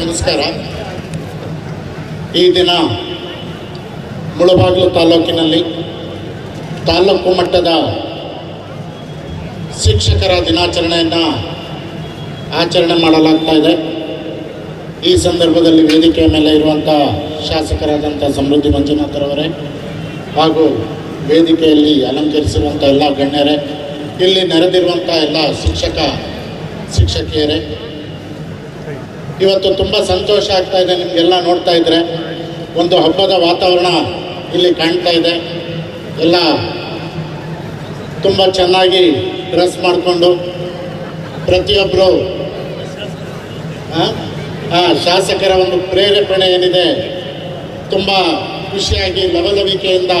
ನಮಸ್ಕಾರ. ಈ ದಿನ ಮುಳಬಾಗಿಲು ತಾಲೂಕಿನಲ್ಲಿ ತಾಲೂಕು ಮಟ್ಟದ ಶಿಕ್ಷಕರ ದಿನಾಚರಣೆಯನ್ನು ಆಚರಣೆ ಮಾಡಲಾಗ್ತಾ ಇದೆ. ಈ ಸಂದರ್ಭದಲ್ಲಿ ವೇದಿಕೆಯ ಮೇಲೆ ಇರುವಂಥ ಶಾಸಕರಾದಂಥ ಸಮೃದ್ಧಿ ಮಂಜುನಾಥರವರೇ ಹಾಗೂ ವೇದಿಕೆಯಲ್ಲಿ ಅಲಂಕರಿಸಿರುವಂಥ ಎಲ್ಲ ಗಣ್ಯರೇ, ಇಲ್ಲಿ ನೆರೆದಿರುವಂಥ ಎಲ್ಲ ಶಿಕ್ಷಕ, ಶಿಕ್ಷಕಿಯರೇ ಇವತ್ತು ತುಂಬ ಸಂತೋಷ ಆಗ್ತಾ ಇದೆ, ನಿಮಗೆಲ್ಲ ನೋಡ್ತಾ ಇದ್ರೆ. ಒಂದು ಹಬ್ಬದ ವಾತಾವರಣ ಇಲ್ಲಿ ಕಾಣ್ತಾ ಇದೆ. ಎಲ್ಲ ತುಂಬ ಚೆನ್ನಾಗಿ ಡ್ರೆಸ್ ಮಾಡಿಕೊಂಡು ಪ್ರತಿಯೊಬ್ಬರು ಶಾಸಕರ ಒಂದು ಪ್ರೇರೇಪಣೆ ಏನಿದೆ, ತುಂಬ ಖುಷಿಯಾಗಿ ಲವಲವಿಕೆಯಿಂದ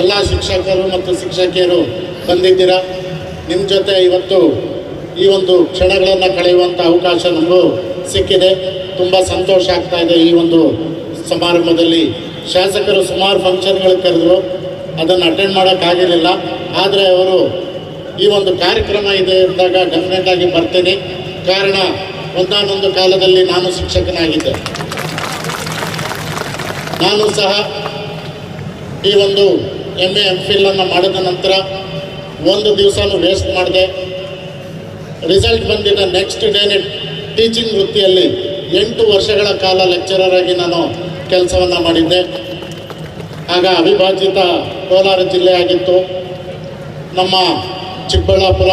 ಎಲ್ಲ ಶಿಕ್ಷಕರು ಮತ್ತು ಶಿಕ್ಷಕಿಯರು ಬಂದಿದ್ದೀರಾ? ನಿಮ್ಮ ಜೊತೆ ಇವತ್ತು ಈ ಒಂದು ಕ್ಷಣಗಳನ್ನು ಕಳೆಯುವಂಥ ಅವಕಾಶ ನಮಗೂ ಸಿಕ್ಕಿದೆ. ತುಂಬ ಸಂತೋಷ ಆಗ್ತಾ ಇದೆ ಈ ಒಂದು ಸಮಾರಂಭದಲ್ಲಿ. ಶಾಸಕರು ಸುಮಾರು ಫಂಕ್ಷನ್ಗಳು ಕರೆದ್ರು. ಅದನ್ನು ಅಟೆಂಡ್ ಮಾಡೋಕ್ಕಾಗಿರಲಿಲ್ಲ ಆದರೆ ಅವರು ಈ ಒಂದು ಕಾರ್ಯಕ್ರಮ ಇದೆ ಅಂದಾಗ ಡೆಫಿನೆಟ್ ಆಗಿ ಬರ್ತೀನಿ. ಕಾರಣ ಒಂದಾನೊಂದು ಕಾಲದಲ್ಲಿ ನಾನು ಶಿಕ್ಷಕನಾಗಿದ್ದೆ. ನಾನು ಸಹ ಈ ಒಂದು ಎಂ ಎ ಎಂ ಫಿಲನ್ನು ಮಾಡಿದ ನಂತರ ಒಂದು ದಿವಸನೂ ವೇಸ್ಟ್ ಮಾಡಿದೆ. ರಿಸಲ್ಟ್ ಬಂದಿದ್ದ ನೆಕ್ಸ್ಟ್ ಡೇನೆ ಟೀಚಿಂಗ್ ವೃತ್ತಿಯಲ್ಲಿ ಎಂಟು ವರ್ಷಗಳ ಕಾಲ ಲೆಕ್ಚರರ್ ಆಗಿ ನಾನು ಕೆಲಸವನ್ನು ಮಾಡಿದ್ದೆ. ಆಗ ಅವಿಭಾಜಿತ ಕೋಲಾರ ಜಿಲ್ಲೆಯಾಗಿತ್ತು ನಮ್ಮ ಚಿಕ್ಕಬಳ್ಳಾಪುರ,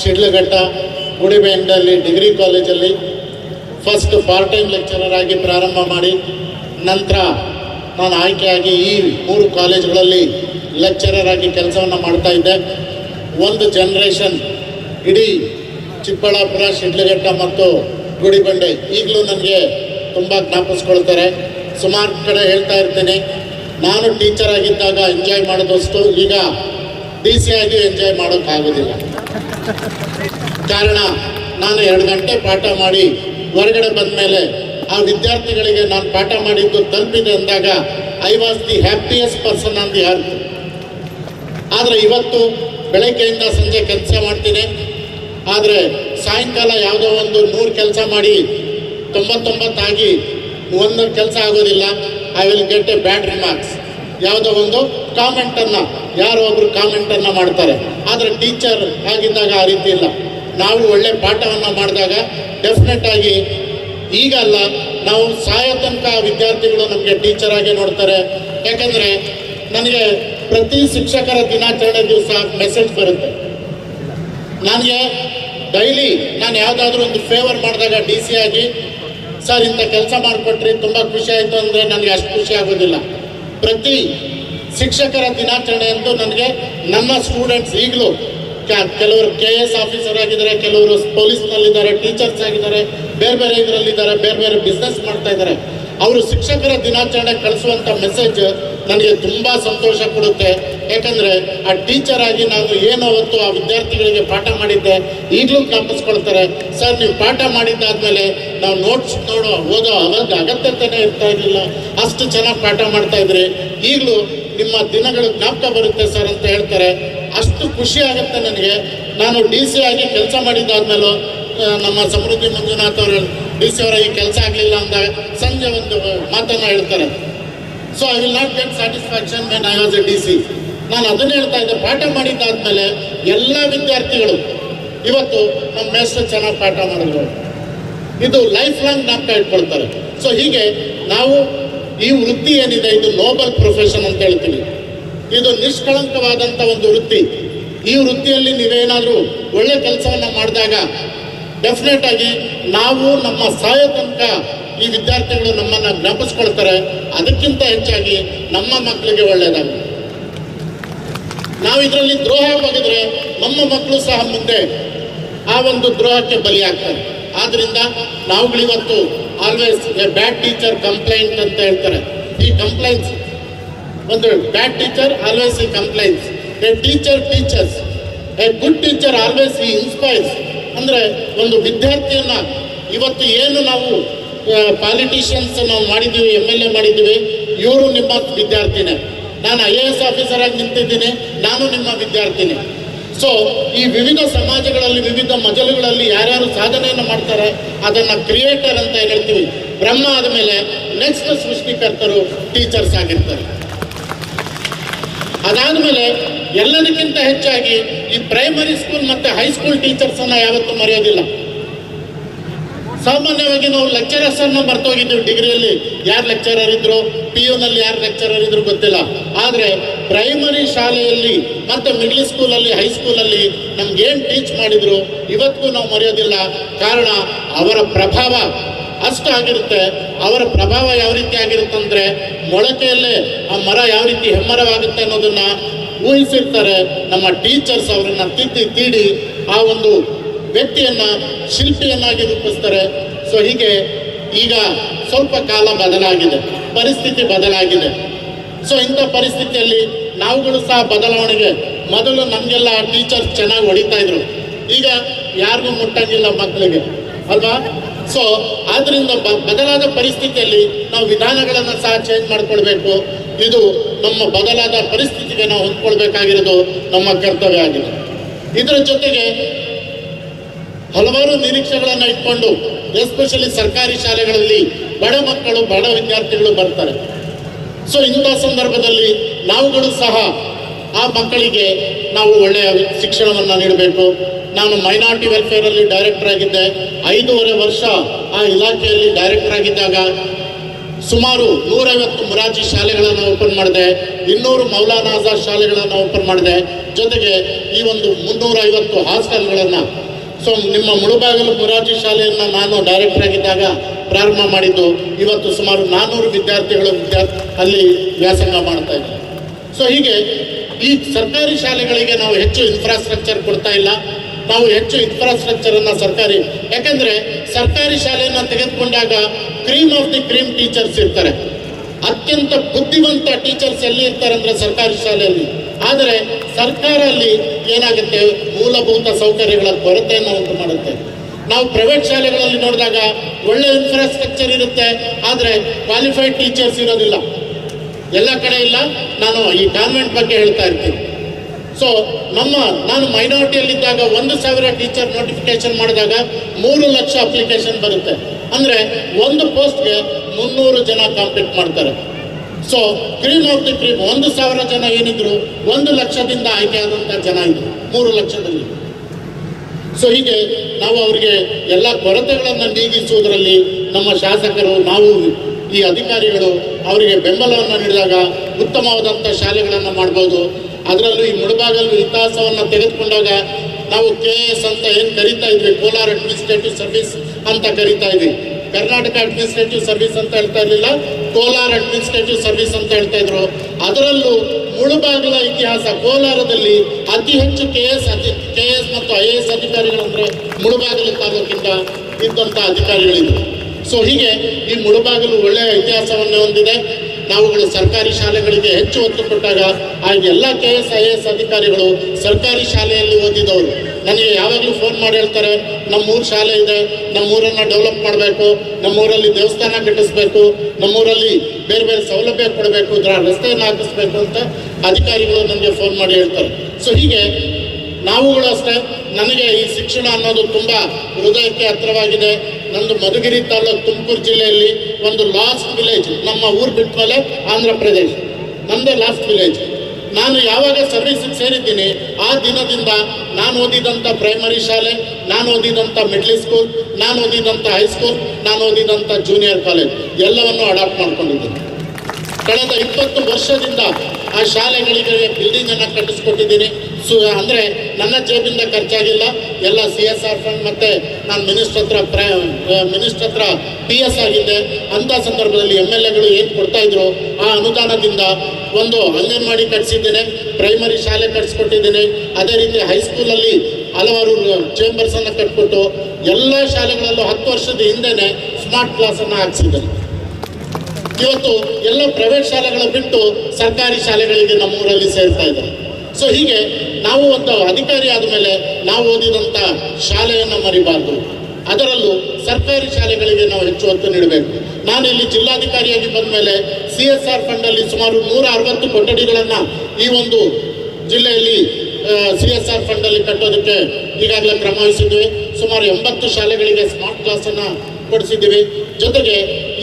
ಶಿಡ್ಲಘಟ್ಟ ಗುಡಿಬೆಂಡಲ್ಲಿ ಡಿಗ್ರಿ ಕಾಲೇಜಲ್ಲಿ ಫಸ್ಟ್ ಪಾರ್ಟ್ ಟೈಮ್ ಲೆಕ್ಚರರ್ ಆಗಿ ಪ್ರಾರಂಭ ಮಾಡಿ, ನಂತರ ನಾನು ಆಯ್ಕೆಯಾಗಿ ಈ ಮೂರು ಕಾಲೇಜುಗಳಲ್ಲಿ ಲೆಕ್ಚರರ್ ಆಗಿ ಕೆಲಸವನ್ನು ಮಾಡ್ತಾ ಇದ್ದೆ. ಒಂದು ಜನ್ರೇಷನ್ ಇಡೀ ಚಿಕ್ಕಬಳ್ಳಾಪುರ, ಶಿಡ್ಲಘಟ್ಟ ಮತ್ತು ಗುಡಿಬಂಡೆ ಈಗಲೂ ನನಗೆ ತುಂಬ ಜ್ಞಾಪಿಸ್ಕೊಳ್ತಾರೆ. ಸುಮಾರು ಕಡೆ ಹೇಳ್ತಾ ಇರ್ತೇನೆ. ನಾನು ಟೀಚರ್ ಆಗಿದ್ದಾಗ ಎಂಜಾಯ್ ಮಾಡೋದಷ್ಟು ಈಗ ಡಿ ಸಿ ಆಗಿ ಎಂಜಾಯ್ ಮಾಡೋಕ್ಕಾಗೋದಿಲ್ಲ ಕಾರಣ, ನಾನು ಎರಡು ಗಂಟೆ ಪಾಠ ಮಾಡಿ ಹೊರಗಡೆ ಬಂದ ಮೇಲೆ ಆ ವಿದ್ಯಾರ್ಥಿಗಳಿಗೆ ನಾನು ಪಾಠ ಮಾಡಿದ್ದು ತಲುಪಿದೆ ಅಂದಾಗ I was the happiest person on earth ಆದರೆ ಇವತ್ತು ಬೆಳಗ್ಗೆಯಿಂದ ಸಂಜೆ ಕೆಲಸ ಮಾಡ್ತೀನಿ. ಆದರೆ ಸಾಯಂಕಾಲ ಯಾವುದೋ ಒಂದು ನೂರು ಕೆಲಸ ಮಾಡಿ ತೊಂಬತ್ತೊಂಬತ್ತಾಗಿ ಒಂದು ಕೆಲಸ ಆಗೋದಿಲ್ಲ. I will get a bad remarks ಯಾವುದೋ ಒಂದು ಕಾಮೆಂಟನ್ನು, ಯಾರೋ ಒಬ್ಬರು ಕಾಮೆಂಟನ್ನು ಮಾಡ್ತಾರೆ. ಆದರೆ ಟೀಚರ್ ಆಗಿದ್ದಾಗ ಆ ರೀತಿ ಇಲ್ಲ. ನಾವು ಒಳ್ಳೆ ಪಾಠವನ್ನು ಮಾಡಿದಾಗ ಡೆಫಿನೆಟ್ ಆಗಿ ಈಗ ಅಲ್ಲ, ನಾವು ಸಾಯೋ ತನಕ ವಿದ್ಯಾರ್ಥಿಗಳು ನಮಗೆ ಟೀಚರ್ ಆಗಿ ನೋಡ್ತಾರೆ. ಯಾಕಂದರೆ ನನಗೆ ಪ್ರತಿ ಶಿಕ್ಷಕರ ದಿನಾಚರಣೆ ದಿವಸ ಮೆಸೇಜ್ ಬರುತ್ತೆ. ನನಗೆ ಡೈಲಿ ನಾನು ಯಾವುದಾದ್ರೂ ಒಂದು ಫೇವರ್ ಮಾಡಿದಾಗ ಡಿ ಸಿ ಆಗಿ, ಸರ್, ಇಂಥ ಕೆಲಸ ಮಾಡಿಕೊಟ್ರಿ, ತುಂಬ ಖುಷಿ ಆಯಿತು ಅಂದರೆ ನನಗೆ ಅಷ್ಟು ಖುಷಿ ಆಗೋದಿಲ್ಲ. ಪ್ರತಿ ಶಿಕ್ಷಕರ ದಿನಾಚರಣೆ ಅಂತೂ ನನಗೆ ನಮ್ಮ ಸ್ಟೂಡೆಂಟ್ಸ್ ಈಗಲೂ ಕೆಲವರು ಕೆ ಎಸ್ ಆಫೀಸರ್ ಆಗಿದ್ದಾರೆ, ಕೆಲವರು ಪೊಲೀಸ್ನಲ್ಲಿದ್ದಾರೆ ಟೀಚರ್ಸ್ ಆಗಿದ್ದಾರೆ, ಬೇರೆ ಬೇರೆ ಇದರಲ್ಲಿದ್ದಾರೆ, ಬೇರೆ ಬೇರೆ ಬಿಸ್ನೆಸ್ ಮಾಡ್ತಾ ಇದ್ದಾರೆ. ಅವರು ಶಿಕ್ಷಕರ ದಿನಾಚರಣೆ ಕಳಿಸುವಂಥ ಮೆಸೇಜ್ ನನಗೆ ತುಂಬ ಸಂತೋಷ ಕೊಡುತ್ತೆ. ಯಾಕಂದರೆ ಆ ಟೀಚರ್ ಆಗಿ ನಾನು ಏನು ಅವತ್ತು ಆ ವಿದ್ಯಾರ್ಥಿಗಳಿಗೆ ಪಾಠ ಮಾಡಿದ್ದೆ, ಈಗಲೂ ಜ್ಞಾಪಿಸ್ಕೊಳ್ತಾರೆ ಸರ್, ನೀವು ಪಾಠ ಮಾಡಿದ್ದಾದ್ಮೇಲೆ ನಾವು ನೋಟ್ಸ್ ನೋಡೋ ಓದೋ ಅವಾಗ ಅಗತ್ಯತೆನೇ ಇರ್ತಾ ಇರಲಿಲ್ಲ. ಅಷ್ಟು ಚೆನ್ನಾಗಿ ಪಾಠ ಮಾಡ್ತಾ ಇದ್ರಿ. ಈಗಲೂ ನಿಮ್ಮ ದಿನಗಳು ಜ್ಞಾಪಕ ಬರುತ್ತೆ ಸರ್ ಅಂತ ಹೇಳ್ತಾರೆ. ಅಷ್ಟು ಖುಷಿ ಆಗುತ್ತೆ ನನಗೆ. ನಾನು ಡಿ ಸಿ ಆಗಿ ಕೆಲಸ ಮಾಡಿದ್ದಾದ್ಮೇಲೂ ನಮ್ಮ ಸಮೃದ್ಧಿ ಮಂಜುನಾಥ್ ಅವರು ಡಿ ಸಿ ಅವರ ಈ ಕೆಲಸ ಆಗಲಿಲ್ಲ ಅಂದಾಗ ಸಂಜೆ ಒಂದು ಮಾತನ್ನು ಹೇಳ್ತಾರೆ. So I will not get satisfaction when I was a D C ನಾನು ಅದನ್ನ ಹೇಳ್ತಾ ಇದ್ದೆ. ಪಾಠ ಮಾಡಿದ್ದಾದ್ಮೇಲೆ ಎಲ್ಲ ವಿದ್ಯಾರ್ಥಿಗಳು ಇವತ್ತು ನಮ್ಮ ಮೇಸ್ಟರ್ ಚೆನ್ನಾಗಿ ಪಾಠ ಮಾಡಿದ್ರು. ಇದು ಲೈಫ್ ಲಾಂಗ್ ಜ್ಞಾಪಕ ಇಟ್ಕೊಳ್ತಾರೆ. ಸೊ ಹೀಗೆ ನಾವು ಈ ವೃತ್ತಿ ಏನಿದೆ, ಇದು ನೋಬಲ್ ಪ್ರೊಫೆಷನ್ ಅಂತ ಹೇಳ್ತೀವಿ ಇದು ನಿಷ್ಕಳಂಕವಾದಂಥ ಒಂದು ವೃತ್ತಿ. ಈ ವೃತ್ತಿಯಲ್ಲಿ ನೀವೇನಾದರೂ ಒಳ್ಳೆ ಕೆಲಸವನ್ನು ಮಾಡಿದಾಗ ಡೆಫಿನೆಟ್ ಆಗಿ ನಾವು ನಮ್ಮ ಸಾಯೋ ತನಕ ಈ ವಿದ್ಯಾರ್ಥಿಗಳು ನಮ್ಮನ್ನು ಜ್ಞಾಪಿಸ್ಕೊಳ್ತಾರೆ. ಅದಕ್ಕಿಂತ ಹೆಚ್ಚಾಗಿ ನಮ್ಮ ಮಕ್ಕಳಿಗೆ ಒಳ್ಳೆಯದಾಗುತ್ತೆ ನಾವು ಇದರಲ್ಲಿ ದ್ರೋಹ ಹೋಗಿದ್ರೆ ನಮ್ಮ ಮಕ್ಕಳು ಸಹ ಮುಂದೆ ಆ ಒಂದು ದ್ರೋಹಕ್ಕೆ ಬಲಿಯಾಗ್ತಾರೆ. ಆದ್ರಿಂದ ನಾವುಗಳಿವತ್ತು always a bad teacher complaint ಅಂತ ಹೇಳ್ತಾರೆ. ಈ ಕಂಪ್ಲೇಂಟ್ಸ್ ಒಂದು ಬ್ಯಾಡ್ ಟೀಚರ್ ಆಲ್ವೇಸ್ ಈ complaints a teacher teachers a good teacher always ಈ ಇನ್ಸ್ಪೈರ್ಸ್ ಅಂದರೆ ಒಂದು ವಿದ್ಯಾರ್ಥಿಯನ್ನ ಇವತ್ತು ಏನು ನಾವು ಪಾಲಿಟಿಷಿಯನ್ಸ್ ನಾವು ಮಾಡಿದ್ದೀವಿ ಎಂ ಎಲ್ ಎ ಮಾಡಿದ್ದೀವಿ. ಇವರು ನಿಮ್ಮ ವಿದ್ಯಾರ್ಥಿನೇ. ನಾನು ಐ ಎ ಎಸ್ ಆಫೀಸರ್ ಆಗಿ ನಿಂತಿದ್ದೀನಿ, ನಾನು ನಿಮ್ಮ ವಿದ್ಯಾರ್ಥಿನಿ. ಸೊ ಈ ವಿವಿಧ ಸಮಾಜಗಳಲ್ಲಿ, ವಿವಿಧ ಮಜಲುಗಳಲ್ಲಿ ಯಾರ್ಯಾರು ಸಾಧನೆಯನ್ನು ಮಾಡ್ತಾರೆ, ಅದನ್ನು ಕ್ರಿಯೇಟರ್ ಅಂತ ಹೇಳ್ತೀವಿ. ಬ್ರಹ್ಮ ಆದಮೇಲೆ ನೆಕ್ಸ್ಟ್ ಸೃಷ್ಟಿಕರ್ತರು ಟೀಚರ್ಸ್ ಆಗಿರ್ತಾರೆ. ಅದಾದ್ಮೇಲೆ ಎಲ್ಲದಕ್ಕಿಂತ ಹೆಚ್ಚಾಗಿ ಈ ಪ್ರೈಮರಿ ಸ್ಕೂಲ್ ಮತ್ತು ಹೈಸ್ಕೂಲ್ ಟೀಚರ್ಸನ್ನು ಯಾವತ್ತೂ ಮರೆಯೋದಿಲ್ಲ. ಸಾಮಾನ್ಯವಾಗಿ ನಾವು ಲೆಕ್ಚರರ್ಸ್ ಅನ್ನ ಮರ್ತೋಗಿದ್ದೀವಿ ಡಿಗ್ರಿಯಲ್ಲಿ ಯಾರು ಲೆಕ್ಚರರ್ ಇದ್ರು? ಪಿ ನಲ್ಲಿ ಯಾರು ಲೆಕ್ಚರರ್ ಇದ್ರು ಗೊತ್ತಿಲ್ಲ. ಆದ್ರೆ ಪ್ರೈಮರಿ ಶಾಲೆಯಲ್ಲಿ ಮತ್ತೆ ಮಿಡ್ಲ್ ಸ್ಕೂಲಲ್ಲಿ ಹೈಸ್ಕೂಲಲ್ಲಿ ನಮ್ಗೆ ಏನ್ ಟೀಚ್ ಮಾಡಿದ್ರು? ಇವತ್ತಿಗೂ ನಾವು ಮರೆಯೋದಿಲ್ಲ. ಕಾರಣ ಅವರ ಪ್ರಭಾವ ಅಷ್ಟು ಆಗಿರುತ್ತೆ. ಅವರ ಪ್ರಭಾವ ಯಾವ ರೀತಿ ಆಗಿರುತ್ತೆ ಅಂದ್ರೆ ಮೊಳಕೆಯಲ್ಲೇ ಆ ಮರ ಯಾವ ರೀತಿ ಹೆಮ್ಮರವಾಗುತ್ತೆ ಅನ್ನೋದನ್ನ ಊಹಿಸಿರ್ತಾರೆ ನಮ್ಮ ಟೀಚರ್ಸ್ ಅವರನ್ನ ತಿದ್ದಿ ತೀಡಿ ಆ ಒಂದು ವ್ಯಕ್ತಿಯನ್ನ ಶಿಲ್ಪಿಯನ್ನಾಗಿ ರೂಪಿಸ್ತಾರೆ. ಸೊ ಹೀಗೆ ಈಗ ಸ್ವಲ್ಪ ಕಾಲ ಬದಲಾಗಿದೆ. ಪರಿಸ್ಥಿತಿ ಬದಲಾಗಿದೆ. ಸೊ ಇಂಥ ಪರಿಸ್ಥಿತಿಯಲ್ಲಿ ನಾವುಗಳು ಸಹ ಬದಲಾವಣೆಗೆ ಮೊದಲು ನಮಗೆಲ್ಲ ಟೀಚರ್ಸ್ ಚೆನ್ನಾಗಿ ಹೊಡಿತಾ ಇದ್ರು. ಈಗ ಯಾರಿಗೂ ಮುಟ್ಟಂಗಿಲ್ಲ ಮಕ್ಕಳಿಗೆ ಅಲ್ವಾ? ಸೊ ಆದ್ರಿಂದ ಬದಲಾದ ಪರಿಸ್ಥಿತಿಯಲ್ಲಿ ನಾವು ವಿಧಾನಗಳನ್ನು ಸಹ ಚೇಂಜ್ ಮಾಡ್ಕೊಳ್ಬೇಕು. ಇದು ನಮ್ಮ ಬದಲಾದ ಪರಿಸ್ಥಿತಿಗೆ ನಾವು ಹೊಂದ್ಕೊಳ್ಬೇಕಾಗಿರೋದು ನಮ್ಮ ಕರ್ತವ್ಯ ಆಗಿದೆ. ಇದರ ಜೊತೆಗೆ ಹಲವಾರು ನಿರೀಕ್ಷೆಗಳನ್ನು ಇಟ್ಕೊಂಡು ಎಸ್ಪೆಷಲಿ ಸರ್ಕಾರಿ ಶಾಲೆಗಳಲ್ಲಿ ಬಡ ಮಕ್ಕಳು, ಬಡ ವಿದ್ಯಾರ್ಥಿಗಳು ಬರ್ತಾರೆ. ಸೊ ಇಂಥ ಸಂದರ್ಭದಲ್ಲಿ ನಾವುಗಳು ಸಹ ಆ ಮಕ್ಕಳಿಗೆ ನಾವು ಒಳ್ಳೆಯ ಶಿಕ್ಷಣವನ್ನು ನೀಡಬೇಕು. ನಾನು ಮೈನಾರಿಟಿ ವೆಲ್ಫೇರ್ ಅಲ್ಲಿ ಡೈರೆಕ್ಟರ್ ಆಗಿದ್ದೆ. ಐದೂವರೆ ವರ್ಷ ಆ ಇಲಾಖೆಯಲ್ಲಿ ಡೈರೆಕ್ಟರ್ ಆಗಿದ್ದಾಗ ಸುಮಾರು ನೂರೈವತ್ತು ಮುರಾಜಿ ಶಾಲೆಗಳನ್ನು ಓಪನ್ ಮಾಡಿದೆ. ಇನ್ನೂರು ಮೌಲಾನಾಜಾ ಶಾಲೆಗಳನ್ನು ಓಪನ್ ಮಾಡಿದೆ. ಜೊತೆಗೆ ಈ ಒಂದು ಮುನ್ನೂರೈವತ್ತು ಹಾಸ್ಟೆಲ್ಗಳನ್ನು ಸೊ ನಿಮ್ಮ ಮುಳುಬಾಗಿಲು ಮೊರಾರ್ಜಿ ಶಾಲೆಯನ್ನು ನಾನು ಡೈರೆಕ್ಟರ್ ಆಗಿದ್ದಾಗ ಪ್ರಾರಂಭ ಮಾಡಿದ್ದು ಇವತ್ತು ಸುಮಾರು ನಾನ್ನೂರು ವಿದ್ಯಾರ್ಥಿಗಳು ವಿದ್ಯಾರ್ಥಿ ಅಲ್ಲಿ ವ್ಯಾಸಂಗ ಮಾಡ್ತಾ ಇದ್ದಾರೆ. ಸೊ ಹೀಗೆ ಈ ಸರ್ಕಾರಿ ಶಾಲೆಗಳಿಗೆ ನಾವು ಹೆಚ್ಚು ಇನ್ಫ್ರಾಸ್ಟ್ರಕ್ಚರ್ ಕೊಡ್ತಾ ಇಲ್ಲ. ನಾವು ಹೆಚ್ಚು ಇನ್ಫ್ರಾಸ್ಟ್ರಕ್ಚರನ್ನು ಸರ್ಕಾರಿ, ಯಾಕಂದ್ರೆ ಸರ್ಕಾರಿ ಶಾಲೆಯನ್ನು ತೆಗೆದುಕೊಂಡಾಗ cream of the cream teachers ಇರ್ತಾರೆ. ಅತ್ಯಂತ ಬುದ್ಧಿವಂತ ಟೀಚರ್ಸ್ ಎಲ್ಲಿ ಇರ್ತಾರೆ ಅಂದರೆ ಸರ್ಕಾರಿ ಶಾಲೆಯಲ್ಲಿ. ಆದರೆ ಸರ್ಕಾರ ಅಲ್ಲಿ ಏನಾಗುತ್ತೆ? ಮೂಲಭೂತ ಸೌಕರ್ಯಗಳ ಕೊರತೆಯನ್ನು ಉಂಟು ಮಾಡುತ್ತೆ. ನಾವು ಪ್ರೈವೇಟ್ ಶಾಲೆಗಳಲ್ಲಿ ನೋಡಿದಾಗ ಒಳ್ಳೆ ಇನ್ಫ್ರಾಸ್ಟ್ರಕ್ಚರ್ ಇರುತ್ತೆ, ಆದರೆ ಕ್ವಾಲಿಫೈಡ್ ಟೀಚರ್ಸ್ ಇರೋದಿಲ್ಲ. ಎಲ್ಲ ಕಡೆ ಇಲ್ಲ. ನಾನು ಈ ಕಾನ್ವೆಂಟ್ ಬಗ್ಗೆ ಹೇಳ್ತಾ ಇರ್ತೀನಿ. ಸೊ ನಮ್ಮ, ನಾನು ಮೈನಾರಿಟಿಯಲ್ಲಿದ್ದಾಗ ಒಂದು ಸಾವಿರ ಟೀಚರ್ ನೋಟಿಫಿಕೇಶನ್ ಮಾಡಿದಾಗ ಮೂರು ಲಕ್ಷ ಅಪ್ಲಿಕೇಶನ್ ಬರುತ್ತೆ. ಅಂದ್ರೆ ಒಂದು ಪೋಸ್ಟ್ಗೆ ಮುನ್ನೂರು ಜನ ಕಾಂಪ್ಲೀಟ್ ಮಾಡ್ತಾರೆ. ಸೊ ಕ್ರೀಮ್ ನೋಡ್ತಿದ್ರಿ ಒಂದು ಸಾವಿರ ಜನ ಏನಿದ್ರು, ಒಂದು ಲಕ್ಷದಿಂದ ಆಯ್ಕೆ ಆದಂತ ಜನ ಇದ್ರು, ಮೂರು ಲಕ್ಷದಲ್ಲಿ. ಸೊ, ಹೀಗೆ ನಾವು ಅವರಿಗೆ ಎಲ್ಲ ಕೊರತೆಗಳನ್ನು ನೀಗಿಸುವುದರಲ್ಲಿ ನಮ್ಮ ಶಾಸಕರು, ನಾವು ಈ ಅಧಿಕಾರಿಗಳು ಅವರಿಗೆ ಬೆಂಬಲವನ್ನು ನೀಡಿದಾಗ ಉತ್ತಮವಾದಂಥ ಶಾಲೆಗಳನ್ನು ಮಾಡ್ಬೋದು. ಅದರಲ್ಲೂ ಈ ಮುಳುಬಾಗಲು ಇತಿಹಾಸವನ್ನು ತೆಗೆದುಕೊಂಡಾಗ ನಾವು ಕೆ ಎಸ್ ಅಂತ ಏನು ಕರಿತಾ ಇದ್ವಿ, ಕೋಲಾರ್ ಅಡ್ಮಿನಿಸ್ಟ್ರೇಟಿವ್ ಸರ್ವಿಸ್ ಅಂತ ಕರಿತಾ ಇದ್ವಿ. ಕರ್ನಾಟಕ ಅಡ್ಮಿನಿಸ್ಟ್ರೇಟಿವ್ ಸರ್ವಿಸ್ ಅಂತ ಹೇಳ್ತಾ ಇರಲಿಲ್ಲ, ಕೋಲಾರ ಅಡ್ಮಿನಿಸ್ಟ್ರೇಟಿವ್ ಸರ್ವಿಸ್ ಅಂತ ಹೇಳ್ತಾ ಇದ್ರು. ಅದರಲ್ಲೂ ಮುಳುಬಾಗಿಲ ಇತಿಹಾಸ ಕೋಲಾರದಲ್ಲಿ ಅತಿ ಹೆಚ್ಚು ಕೆ ಎಸ್ ಅತಿ ಕೆ ಎಸ್ ಮತ್ತು ಐ ಎ ಎಸ್ ಅಧಿಕಾರಿಗಳಂದ್ರೆ ಮುಳುಬಾಗಿಲು ತಾಲೂಕಿಂದ ಇದ್ದಂಥ ಅಧಿಕಾರಿಗಳಿದ್ರು. ಸೊ ಹೀಗೆ ಈ ಮುಳುಬಾಗಿಲು ಒಳ್ಳೆಯ ಇತಿಹಾಸವನ್ನು ಹೊಂದಿದೆ. ನಾವುಗಳು ಸರ್ಕಾರಿ ಶಾಲೆಗಳಿಗೆ ಹೆಚ್ಚು ಒತ್ತು ಕೊಟ್ಟಾಗ ಆ ಎಲ್ಲ ಕೆ ಎಸ್ ಐ ಎಸ್ ಅಧಿಕಾರಿಗಳು ಸರ್ಕಾರಿ ಶಾಲೆಯಲ್ಲಿ ಓದಿದವರು. ನನಗೆ ಯಾವಾಗಲೂ ಫೋನ್ ಮಾಡಿ ಹೇಳ್ತಾರೆ, ನಮ್ಮೂರು ಶಾಲೆ ಇದೆ, ನಮ್ಮೂರನ್ನು ಡೆವಲಪ್ ಮಾಡಬೇಕು, ನಮ್ಮೂರಲ್ಲಿ ದೇವಸ್ಥಾನ ಕಟ್ಟಿಸ್ಬೇಕು, ನಮ್ಮೂರಲ್ಲಿ ಬೇರೆ ಬೇರೆ ಸೌಲಭ್ಯ ಕೊಡಬೇಕು ರಸ್ತೆಯನ್ನು ಹಾಕಿಸ್ಬೇಕು ಅಂತ ಅಧಿಕಾರಿಗಳು ನನಗೆ ಫೋನ್ ಮಾಡಿ ಹೇಳ್ತಾರೆ. ಸೊ ಹೀಗೆ ನಾವುಗಳು ಅಷ್ಟೇ, ನನಗೆ ಈ ಶಿಕ್ಷಣ ಅನ್ನೋದು ತುಂಬ ಹೃದಯಕ್ಕೆ ಹತ್ತಿರವಾಗಿದೆ. ನಂದು ಮಧುಗಿರಿ ತಾಲೂಕು ತುಮಕೂರು ಜಿಲ್ಲೆಯಲ್ಲಿ ಒಂದು ಲಾಸ್ಟ್ ವಿಲೇಜ್ ನಮ್ಮ ಊರು ಬಿಟ್ಟ ಮೇಲೆ ಆಂಧ್ರ ಪ್ರದೇಶ. ನಮ್ಮದೇ ಲಾಸ್ಟ್ ವಿಲೇಜ್ ನಾನು ಯಾವಾಗ ಸರ್ವಿಸಿಗೆ ಸೇರಿದ್ದೀನಿ, ಆ ದಿನದಿಂದ ನಾನು ಓದಿದಂಥ ಪ್ರೈಮರಿ ಶಾಲೆ, ನಾನು ಓದಿದಂಥ ಮಿಡ್ಲ್ ಸ್ಕೂಲ್ ನಾನು ಓದಿದಂಥ ಹೈಸ್ಕೂಲ್ ನಾನು ಓದಿದಂಥ ಜೂನಿಯರ್ ಕಾಲೇಜ್ ಎಲ್ಲವನ್ನು ಅಡಾಪ್ಟ್ ಮಾಡ್ಕೊಂಡಿದ್ದೀನಿ. ಕಳೆದ ಇಪ್ಪತ್ತು ವರ್ಷದಿಂದ ಆ ಶಾಲೆಗಳಿಗೆ ಬಿಲ್ಡಿಂಗ್ ಅನ್ನ ಕಟ್ಟಿಸ್ಕೊಟ್ಟಿದ್ದೀನಿ. ಸೊ ಅಂದ್ರೆ ನನ್ನ ಜೇಬಿಂದ ಖರ್ಚಾಗಿಲ್ಲ. ಎಲ್ಲ ಸಿ ಎಸ್ ಆರ್ ಫಂಡ್ ಮತ್ತೆ ನಾನು ಮಿನಿಸ್ಟರ್ ಹತ್ರ ಮಿನಿಸ್ಟರ್ ಹತ್ರ ಪಿ ಎಸ್ ಆಗಿದ್ದೆ. ಅಂತ ಸಂದರ್ಭದಲ್ಲಿ ಎಂ ಎಲ್ ಎಗಳು ಏನು ಕೊಡ್ತಾಯಿದ್ರು ಆ ಅನುದಾನದಿಂದ ಒಂದು ಅಂಗನವಾಡಿ ಕಟ್ಸಿದ್ದೇನೆ ಪ್ರೈಮರಿ ಶಾಲೆ ಕಟ್ಸ್ಕೊಟ್ಟಿದ್ದೇನೆ. ಅದೇ ರೀತಿ ಹೈಸ್ಕೂಲಲ್ಲಿ ಹಲವಾರು ಚೇಂಬರ್ಸನ್ನು ಕಟ್ಕೊಟ್ಟು ಎಲ್ಲ ಶಾಲೆಗಳಲ್ಲೂ ಹತ್ತು ವರ್ಷದ ಹಿಂದೆನೆ ಸ್ಮಾರ್ಟ್ ಕ್ಲಾಸ್ ಅನ್ನ ಹಾಕ್ಸಿದ್ದೇನೆ ಇವತ್ತು ಎಲ್ಲ ಪ್ರೈವೇಟ್ ಶಾಲೆಗಳ ಬಿಟ್ಟು ಸರ್ಕಾರಿ ಶಾಲೆಗಳಿಗೆ ನಮ್ಮೂರಲ್ಲಿ ಸೇರ್ತಾ ಇದ್ದಾರೆ. ಸೊ ಹೀಗೆ ನಾವು ಒಂದು ಅಧಿಕಾರಿ ಆದಮೇಲೆ ನಾವು ಓದಿದಂಥ ಶಾಲೆಯನ್ನು ಮರಿಬಾರ್ದು. ಅದರಲ್ಲೂ ಸರ್ಕಾರಿ ಶಾಲೆಗಳಿಗೆ ನಾವು ಹೆಚ್ಚು ಒತ್ತು ನೀಡಬೇಕು. ನಾನು ಇಲ್ಲಿ ಜಿಲ್ಲಾಧಿಕಾರಿಯಾಗಿ ಬಂದ ಮೇಲೆ ಸಿ ಎಸ್ ಆರ್ ಫಂಡಲ್ಲಿ ಸುಮಾರು ನೂರ ಅರವತ್ತು ಕೊಠಡಿಗಳನ್ನು ಈ ಒಂದು ಜಿಲ್ಲೆಯಲ್ಲಿ ಸಿ ಎಸ್ ಆರ್ ಫಂಡಲ್ಲಿ ಕಟ್ಟೋದಕ್ಕೆ ಈಗಾಗಲೇ ಕ್ರಮ ವಹಿಸಿದ್ವಿ. ಸುಮಾರು ಎಂಬತ್ತು ಶಾಲೆಗಳಿಗೆ ಸ್ಮಾರ್ಟ್ ಕ್ಲಾಸನ್ನು ಕೊಡಿಸಿದ್ದೀವಿ. ಜೊತೆಗೆ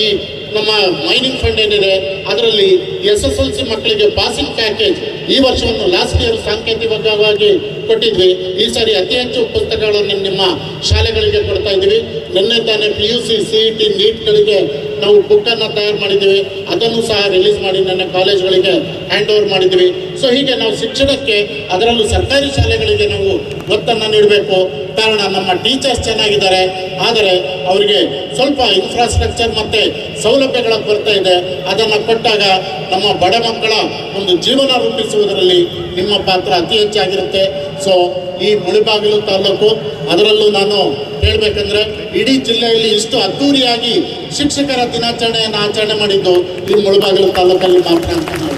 ಈ ನಮ್ಮ ಮೈನಿಂಗ್ ಫಂಡ್ ಏನಿದೆ, ಅದರಲ್ಲಿ ಎಸ್ ಎಸ್ ಎಲ್ ಸಿ ಮಕ್ಕಳಿಗೆ ಪಾಸಿಂಗ್ ಪ್ಯಾಕೇಜ್ ಈ ವರ್ಷವನ್ನು ಲಾಸ್ಟ್ ಇಯರ್ ಸಾಂಕೇತಿಕವಾಗಿ ಕೊಟ್ಟಿದ್ವಿ. ಈ ಸಾರಿ ಅತಿ ಹೆಚ್ಚು ಪುಸ್ತಕಗಳನ್ನು ನಿಮ್ಮ ಶಾಲೆಗಳಿಗೆ ಕೊಡ್ತಾ ಇದ್ದೀವಿ. ನಿನ್ನೆ ತಾನೇ P U C C E T ನೀಟ್ಗಳಿಗೆ ನಾವು ಬುಕ್ಕನ್ನು ತಯಾರು ಮಾಡಿದ್ದೀವಿ. ಅದನ್ನು ಸಹ ರಿಲೀಸ್ ಮಾಡಿ ನನ್ನ ಕಾಲೇಜ್ಗಳಿಗೆ ಹ್ಯಾಂಡ್ ಓವರ್ ಮಾಡಿದ್ದೀವಿ. ಸೊ ಹೀಗೆ ನಾವು ಶಿಕ್ಷಣಕ್ಕೆ ಅದರಲ್ಲೂ ಸರ್ಕಾರಿ ಶಾಲೆಗಳಿಗೆ ನಾವು ಒತ್ತನ್ನು ನೀಡಬೇಕು. ಕಾರಣ ನಮ್ಮ ಟೀಚರ್ಸ್ ಚೆನ್ನಾಗಿದ್ದಾರೆ. ಆದರೆ ಅವರಿಗೆ ಸ್ವಲ್ಪ ಇನ್ಫ್ರಾಸ್ಟ್ರಕ್ಚರ್ ಮತ್ತು ಸೌಲಭ್ಯಗಳ ಕೊರತೆ ಇದೆ. ಅದನ್ನು ಕೊಟ್ಟಾಗ ನಮ್ಮ ಬಡ ಮಕ್ಕಳ ಒಂದು ಜೀವನ ರೂಪಿಸುವುದರಲ್ಲಿ ನಿಮ್ಮ ಪಾತ್ರ ಅತಿ ಹೆಚ್ಚಾಗಿರುತ್ತೆ. ಸೊ ಈ ಮುಳಿಬಾಗಿಲು ತಾಲೂಕು, ಅದರಲ್ಲೂ ನಾನು ಹೇಳ್ಬೇಕಂದ್ರೆ ಇಡೀ ಜಿಲ್ಲೆಯಲ್ಲಿ ಇಷ್ಟು ಅದ್ದೂರಿಯಾಗಿ ಶಿಕ್ಷಕರ ದಿನಾಚರಣೆಯನ್ನು ಆಚರಣೆ ಮಾಡಿದ್ದು ಈ ಮುಳುಬಾಗಿಲು ತಾಲೂಕಲ್ಲಿ ಮಾತ್ರ ಅಂತ ನಾವು.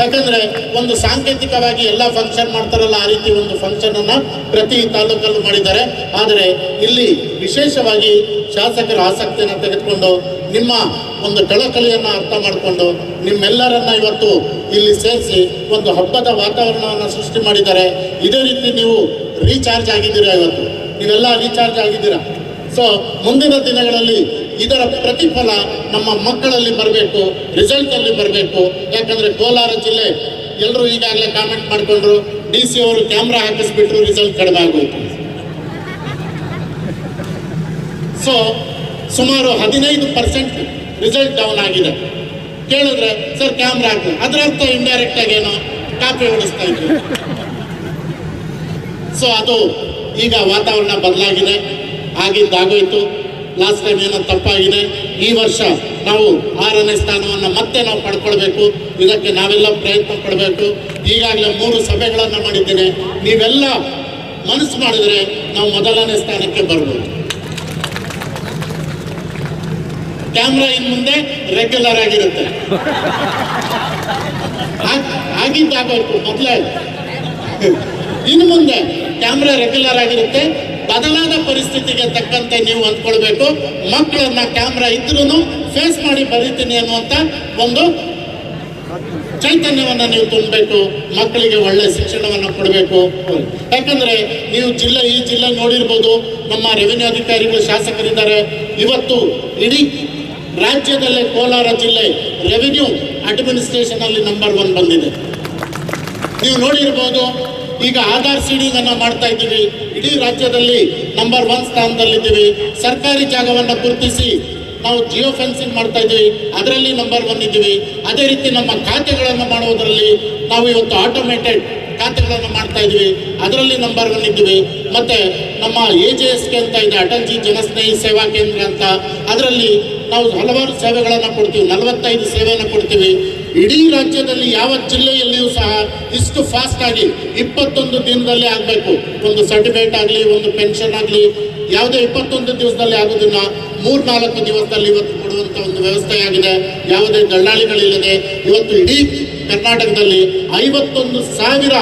ಯಾಕಂದ್ರೆ ಒಂದು ಸಾಂಕೇತಿಕವಾಗಿ ಎಲ್ಲ ಫಂಕ್ಷನ್ ಮಾಡ್ತಾರಲ್ಲ ಆ ರೀತಿ ಒಂದು ಫಂಕ್ಷನ್ ಅನ್ನ ಪ್ರತಿ ತಾಲೂಕಲ್ಲೂ ಮಾಡಿದ್ದಾರೆ. ಆದರೆ ಇಲ್ಲಿ ವಿಶೇಷವಾಗಿ ಶಾಸಕರ ಆಸಕ್ತಿಯನ್ನು ತೆಗೆದುಕೊಂಡು ನಿಮ್ಮ ಒಂದು ಕಳಕಳಿಯನ್ನು ಅರ್ಥ ಮಾಡಿಕೊಂಡು ನಿಮ್ಮೆಲ್ಲರನ್ನ ಇವತ್ತು ಇಲ್ಲಿ ಸೇರಿಸಿ ಒಂದು ಹಬ್ಬದ ವಾತಾವರಣವನ್ನು ಸೃಷ್ಟಿ ಮಾಡಿದ್ದಾರೆ. ಇದೇ ರೀತಿ ನೀವು ರೀಚಾರ್ಜ್ ಆಗಿದ್ದೀರಾ ಇವತ್ತು? ನೀವೆಲ್ಲ ರೀಚಾರ್ಜ್ ಆಗಿದ್ದೀರಾ? ಸೊ ಮುಂದಿನ ದಿನಗಳಲ್ಲಿ ಇದರ ಪ್ರತಿಫಲ ನಮ್ಮ ಮಕ್ಕಳಲ್ಲಿ ಬರಬೇಕು ರಿಸಲ್ಟ್ ಅಲ್ಲಿ ಬರಬೇಕು. ಯಾಕಂದ್ರೆ ಕೋಲಾರ ಜಿಲ್ಲೆ ಎಲ್ಲರೂ ಈಗಾಗಲೇ ಕಾಮೆಂಟ್ ಮಾಡಿಕೊಂಡ್ರು ಡಿ ಸಿ ಅವರು ಕ್ಯಾಮ್ರಾ ಹಾಕಿಸ್ಬಿಟ್ರು ರಿಸಲ್ಟ್ ಕಡಿಮೆ ಆಗೋಯ್ತು ಸೊ ಸುಮಾರು ಹದಿನೈದು ಪರ್ಸೆಂಟ್ ರಿಸಲ್ಟ್ ಡೌನ್ ಆಗಿದೆ. ಕೇಳಿದ್ರೆ ಸರ್ ಕ್ಯಾಮ್ರಾ ಹಾಕಿ. ಅದರ ಅರ್ಥ ಇಂಡೈರೆಕ್ಟ್ ಆಗಿ ಏನೋ ಕಾಪಿ ಹೊಡಿಸ್ತಾ ಇದ್ರು. ಸೊ ಅದು ಈಗ ವಾತಾವರಣ ಬದಲಾಗಿದೆ. ಆಗಿದ್ದಾಗೋಯ್ತು. ಲಾಸ್ಟ್ ಟೈಮ್ ಏನೋ ತಪ್ಪಾಗಿದೆ, ಈ ವರ್ಷ ನಾವು ಆರನೇ ಸ್ಥಾನವನ್ನು ಮತ್ತೆ ನಾವು ಪಡ್ಕೊಳ್ಬೇಕು. ಇದಕ್ಕೆ ನಾವೆಲ್ಲ ಪ್ರಯತ್ನ ಪಡಬೇಕು. ಈಗಾಗಲೇ ಮೂರು ಸಭೆಗಳನ್ನು ಮಾಡಿದ್ದೇನೆ. ನೀವೆಲ್ಲ ಮನಸ್ಸು ಮಾಡಿದರೆ ನಾವು ಮೊದಲನೇ ಸ್ಥಾನಕ್ಕೆ ಬರ್ಬೋದು. ಕ್ಯಾಮ್ರಾ ಇನ್ ಮುಂದೆ ರೆಗ್ಯುಲರ್ ಆಗಿರುತ್ತೆ. ಆಗಿದ್ದಾಗಬೇಕು ಮೊದಲೇ. ಇನ್ನು ಮುಂದೆ ಕ್ಯಾಮ್ರಾ ರೆಗ್ಯುಲರ್ ಆಗಿರುತ್ತೆ. ಬದಲಾದ ಪರಿಸ್ಥಿತಿಗೆ ತಕ್ಕಂತೆ ನೀವು ಅಂದ್ಕೊಳ್ಬೇಕು ಮಕ್ಕಳನ್ನ ಕ್ಯಾಮ್ರಾ ಇದ್ರೂ ಫೇಸ್ ಮಾಡಿ ಬರೀತೀನಿ ಅನ್ನುವಂಥ ಒಂದು ಚೈತನ್ಯವನ್ನು ನೀವು ತುಂಬಬೇಕು. ಮಕ್ಕಳಿಗೆ ಒಳ್ಳೆ ಶಿಕ್ಷಣವನ್ನು ಕೊಡಬೇಕು. ಯಾಕಂದ್ರೆ ನೀವು ಜಿಲ್ಲೆ, ಈ ಜಿಲ್ಲೆ ನೋಡಿರ್ಬೋದು, ನಮ್ಮ ರೆವಿನ್ಯೂ ಅಧಿಕಾರಿಗಳು, ಶಾಸಕರಿದ್ದಾರೆ. ಇವತ್ತು ಇಡೀ ರಾಜ್ಯದಲ್ಲೇ ಕೋಲಾರ ಜಿಲ್ಲೆ ರೆವಿನ್ಯೂ ಅಡ್ಮಿನಿಸ್ಟ್ರೇಷನ್ ಅಲ್ಲಿ ನಂಬರ್ ಒನ್ ಬಂದಿದೆ. ನೀವು ನೋಡಿರ್ಬೋದು ಈಗ ಆಧಾರ್ ಸೀಡಿಂಗ್ ಅನ್ನ ಮಾಡ್ತಾ ಇದ್ದೀವಿ. ಇಡೀ ರಾಜ್ಯದಲ್ಲಿ ನಂಬರ್ ಒನ್ ಸ್ಥಾನದಲ್ಲಿದ್ದೀವಿ. ಸರ್ಕಾರಿ ಜಾಗವನ್ನು ಗುರುತಿಸಿ ನಾವು ಜಿಯೋ ಫೆನ್ಸಿಂಗ್ ಮಾಡ್ತಾ ಇದ್ದೀವಿ. ಅದರಲ್ಲಿ ನಂಬರ್ ಒನ್ ಇದ್ದೀವಿ. ಅದೇ ರೀತಿ ನಮ್ಮ ಖಾತೆಗಳನ್ನು ಮಾಡುವುದರಲ್ಲಿ ನಾವು ಇವತ್ತು ಆಟೋಮೇಟೆಡ್ ಖಾತೆಗಳನ್ನು ಮಾಡ್ತಾ ಇದ್ದೀವಿ. ಅದರಲ್ಲಿ ನಂಬರ್ ಒನ್ ಇದ್ದೀವಿ. ಮತ್ತೆ ನಮ್ಮ ಎ ಜೆ ಎಸ್ ಕೆ ಅಂತ ಇದೆ, ಅಟಲ್ಜಿ ಜನಸ್ನೇಹಿ ಸೇವಾ ಕೇಂದ್ರ ಅಂತ. ಅದರಲ್ಲಿ ನಾವು ಹಲವಾರು ಸೇವೆಗಳನ್ನು ಕೊಡ್ತೀವಿ. ನಲವತ್ತೈದು ಸೇವೆಯನ್ನು ಕೊಡ್ತೀವಿ. ಇಡೀ ರಾಜ್ಯದಲ್ಲಿ ಯಾವ ಜಿಲ್ಲೆಯಲ್ಲಿಯೂ ಸಹ ಇಷ್ಟು ಫಾಸ್ಟ್ ಆಗಿ ಇಪ್ಪತ್ತೊಂದು ದಿನದಲ್ಲಿ ಆಗಬೇಕು. ಒಂದು ಸರ್ಟಿಫಿಕೇಟ್ ಆಗಲಿ, ಒಂದು ಪೆನ್ಷನ್ ಆಗಲಿ, ಯಾವುದೇ ಇಪ್ಪತ್ತೊಂದು ದಿವಸದಲ್ಲಿ ಆಗೋದಿಲ್ಲ. ಮೂರ್ನಾಲ್ಕು ದಿವಸದಲ್ಲಿ ಇವತ್ತು ಕೊಡುವಂಥ ಒಂದು ವ್ಯವಸ್ಥೆಯಾಗಿದೆ ಯಾವುದೇ ದಳ್ಳಾಳಿಗಳಿಲ್ಲದೆ ಇವತ್ತು ಇಡೀ ಕರ್ನಾಟಕದಲ್ಲಿ ಐವತ್ತೊಂದು ಸಾವಿರ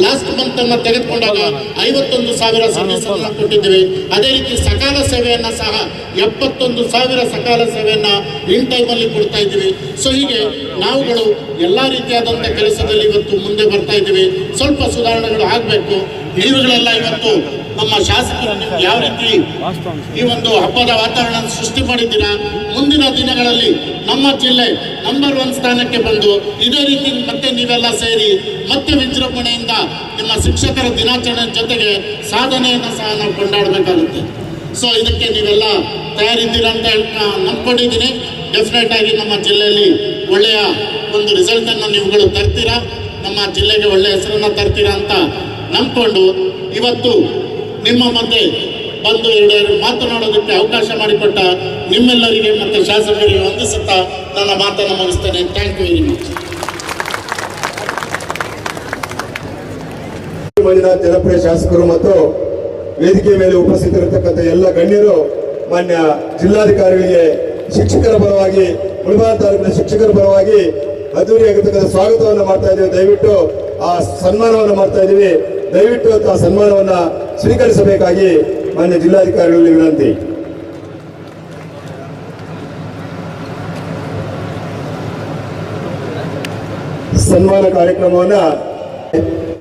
ಲಾಸ್ಟ್ ಮಂತ್ ಅನ್ನ ತೆಗೆದುಕೊಂಡಾಗ ಐವತ್ತೊಂದು ಸಾವಿರ ಸದಸ್ಯರನ್ನು ಕೊಟ್ಟಿದ್ದೇವೆ. ಅದೇ ರೀತಿ ಸಕಾಲ ಸೇವೆಯನ್ನ ಸಹ ಎಪ್ಪತ್ತೊಂದು ಸಾವಿರ ಸಕಾಲ ಸೇವೆಯನ್ನ ಇನ್ ಟೈಮಲ್ಲಿ ಕೊಡ್ತಾ ಇದ್ದೀವಿ. ಸೊ ಹೀಗೆ ನಾವುಗಳು ಎಲ್ಲಾ ರೀತಿಯಾದಂತ ಕೆಲಸದಲ್ಲಿ ಇವತ್ತು ಮುಂದೆ ಬರ್ತಾ ಇದ್ದೀವಿ. ಸ್ವಲ್ಪ ಸುಧಾರಣೆಗಳು ಆಗಬೇಕು. ನೀವುಗಳೆಲ್ಲ ಇವತ್ತು ನಮ್ಮ ಶಾಸಕರು ನೀವು ಯಾವ ರೀತಿ ಈ ಒಂದು ಹಬ್ಬದ ವಾತಾವರಣ ಸೃಷ್ಟಿ ಮಾಡಿದ್ದೀರಾ? ಮುಂದಿನ ದಿನಗಳಲ್ಲಿ ನಮ್ಮ ಜಿಲ್ಲೆ ನಂಬರ್ ಒನ್ ಸ್ಥಾನಕ್ಕೆ ಬಂದು ಇದೇ ರೀತಿ ಮತ್ತೆ ನೀವೆಲ್ಲ ಸೇರಿ ಮತ್ತೆ ವಿಜೃಂಭಣೆಯಿಂದ ನಿಮ್ಮ ಶಿಕ್ಷಕರ ದಿನಾಚರಣೆ ಜೊತೆಗೆ ಸಾಧನೆಯನ್ನು ಸಹ ನಾವು ಕೊಂಡಾಡಬೇಕಾಗುತ್ತೆ. ಸೊ ಇದಕ್ಕೆ ನೀವೆಲ್ಲ ತಯಾರಿದ್ದೀರಾ ಅಂತ ನಂಬ್ಕೊಂಡಿದ್ದೀನಿ. ಡೆಫಿನೆಟ್ ಆಗಿ ನಮ್ಮ ಜಿಲ್ಲೆಯಲ್ಲಿ ಒಳ್ಳೆಯ ಒಂದು ರಿಸಲ್ಟನ್ನು ನೀವುಗಳು ತರ್ತೀರಾ? ನಮ್ಮ ಜಿಲ್ಲೆಗೆ ಒಳ್ಳೆಯ ಹೆಸರನ್ನು ತರ್ತೀರಾ ಅಂತ ನಂಬ್ಕೊಂಡು ಇವತ್ತು ನಿಮ್ಮ ಮಧ್ಯೆ ಬಂದು ಎರಡು ಮಾತನಾಡೋದಕ್ಕೆ ಅವಕಾಶ ಮಾಡಿಕೊಟ್ಟ ನಿಮ್ಮೆಲ್ಲರಿಗೆ ಮತ್ತು ಶಾಸಕರಿಗೆ ವಂದಿಸುತ್ತಾ ನನ್ನ ಮಾತನ್ನು ಮುಗಿಸ್ತೇನೆ. ಥ್ಯಾಂಕ್ ಯು ವೆರಿ ಮಚ್ ಜನಪ್ರಿಯ ಶಾಸಕರು ಮತ್ತು ವೇದಿಕೆ ಮೇಲೆ ಉಪಸ್ಥಿತರಿರತಕ್ಕಂಥ ಎಲ್ಲ ಗಣ್ಯರು ಮಾನ್ಯ ಜಿಲ್ಲಾಧಿಕಾರಿಗಳಿಗೆ ಶಿಕ್ಷಕರ ಪರವಾಗಿ ಮುಳಬಾರ ತಾಲೂಕಿನ ಶಿಕ್ಷಕರ ಪರವಾಗಿ ಅದ್ದೂರಿಯಾಗಿರ್ತಕ್ಕಂಥ ಸ್ವಾಗತವನ್ನು ಮಾಡ್ತಾ ಇದ್ದೀವಿ ದಯವಿಟ್ಟು ಆ ಸನ್ಮಾನವನ್ನು ಮಾಡ್ತಾ ಇದ್ದೀವಿ ದಯವಿಟ್ಟು ಆ ಸನ್ಮಾನವನ್ನು ಸ್ವೀಕರಿಸಬೇಕಾಗಿ ಮಾನ್ಯ ಜಿಲ್ಲಾಧಿಕಾರಿಗಳಲ್ಲಿ ವಿನಂತಿ. ಸನ್ಮಾನ ಕಾರ್ಯಕ್ರಮವನ್ನ